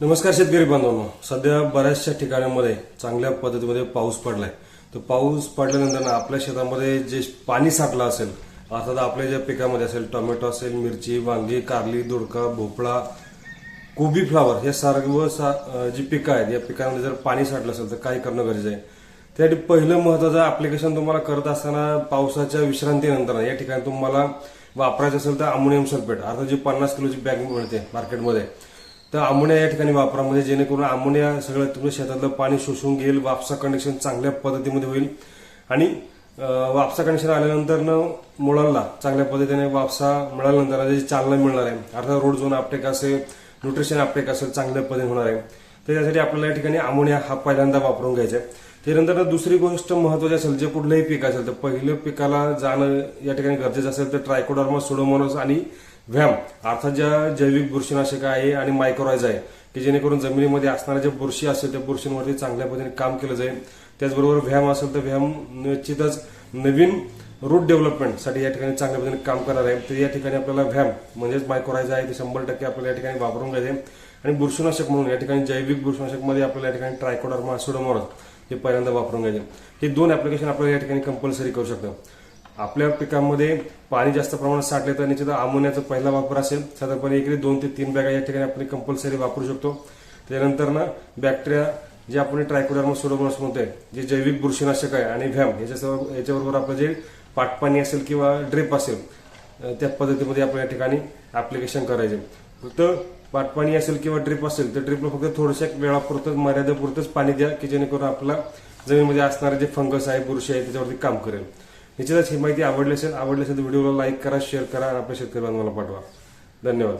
नमस्कार शेतकरी बांधवांनो. सध्या बऱ्याचशा ठिकाणांमध्ये चांगल्या पद्धतीमध्ये पाऊस पडलाय. तर पाऊस पडल्यानंतर ना आपल्या शेतामध्ये जे पाणी साठलं असेल अर्थात आपल्या ज्या पिकामध्ये असेल टोमॅटो असेल मिरची वांगी कारली दोडका भोपळा कोबी फ्लावर हे सर्व सा- जी पिकं आहेत या पिकांमध्ये जर पाणी साठलं असेल तर काय करणं गरजेचं आहे? त्यासाठी पहिलं महत्वाचं ऍप्लिकेशन तुम्हाला करत असताना पावसाच्या विश्रांतीनंतर या ठिकाणी तुम्हाला वापरायचं असेल तर अमोनियम सल्फेट अर्थात जी पन्नास किलोची बॅग मिळते मार्केटमध्ये तर अमोनिया या ठिकाणी वापरा म्हणजे जेणेकरून अमोनिया सगळं तुमच्या शेतातलं पाणी शोषून घेईल वापसा कंडिशन चांगल्या पद्धतीमध्ये होईल. आणि वापसा कंडिशन आल्यानंतर न मुळांना चांगल्या पद्धतीने वापसा मिळाल्यानंतर त्याची चालना मिळणार आहे अर्थात रोड झोन आपटेक असेल न्यूट्रिशन आपटेक असेल चांगल्या पद्धतीने होणार आहे. तर त्यासाठी आपल्याला या ठिकाणी अमोनिया हा पहिल्यांदा वापरून घ्यायचा आहे. त्यानंतर दुसरी गोष्ट महत्वाची असेल जे कुठलंही पीक असेल तर पहिलं पिकाला जाणं या ठिकाणी गरजेचं असेल तर ट्रायकोडर्मा सोडोमोनस आणि व्हॅम अर्थात ज्या जैविक बुरशीनाशक आहे आणि मायक्रोरायझ आहे की जेणेकरून जमिनीमध्ये असणाऱ्या ज्या बुरशी असेल त्या बुरशींवरती चांगल्या पद्धतीने काम केलं जाईल. त्याचबरोबर व्हॅम असेल तर व्हॅम निश्चितच नवीन रूट डेव्हलपमेंटसाठी या ठिकाणी चांगल्या पद्धतीने काम करणार आहे. तर या ठिकाणी आपल्याला व्हॅम म्हणजेच मायक्रोरायझ आहे ते शंभर टक्के आपल्याला या ठिकाणी वापरून घ्यायचे. आणि बुरशीनाशक म्हणून या ठिकाणी जैविक बुरशीनाशकमध्ये आपल्याला या ठिकाणी ट्रायकोडर्मा सुडोमोरस हे पहिल्यांदा वापरून घ्यायचे. हे दोन ऍप्लिकेशन आपल्याला या ठिकाणी कंपल्सरी करू शकतो. आपल्या पिकांमध्ये पाणी जास्त प्रमाणात साठले तर निश्चित अमोनियाचा पहिला वापर असेल. साधारणपणे इकडे दोन ते तीन बॅगा या ठिकाणी आपण कंपल्सरी वापरू शकतो. त्यानंतर ना बॅक्टेरिया जे आपण ट्रायकोडर्मा सोडोमोनस म्हणतोय जे जैविक बुरशीनाशक आहे आणि व्हॅम याच्या याच्याबरोबर आपलं जे पाटपाणी असेल किंवा ड्रिप असेल त्या पद्धतीमध्ये आपण या ठिकाणी ऍप्लिकेशन करायचे. फक्त पाटपाणी असेल किंवा ड्रिप असेल तर ड्रिपला फक्त थोड्याशा वेळापुरतच मर्यादेपुरतच पाणी द्या की जेणेकरून आपला जमीनमध्ये असणारे जे फंगस आहे बुरशी आहे त्याच्यावरती काम करेल. निश्चितच ही माहिती आवडली असेल आवडली असेल तर व्हिडिओला लाईक करा शेअर करा आणि आपल्या शेतकरी बांधवाला पाठवा. धन्यवाद.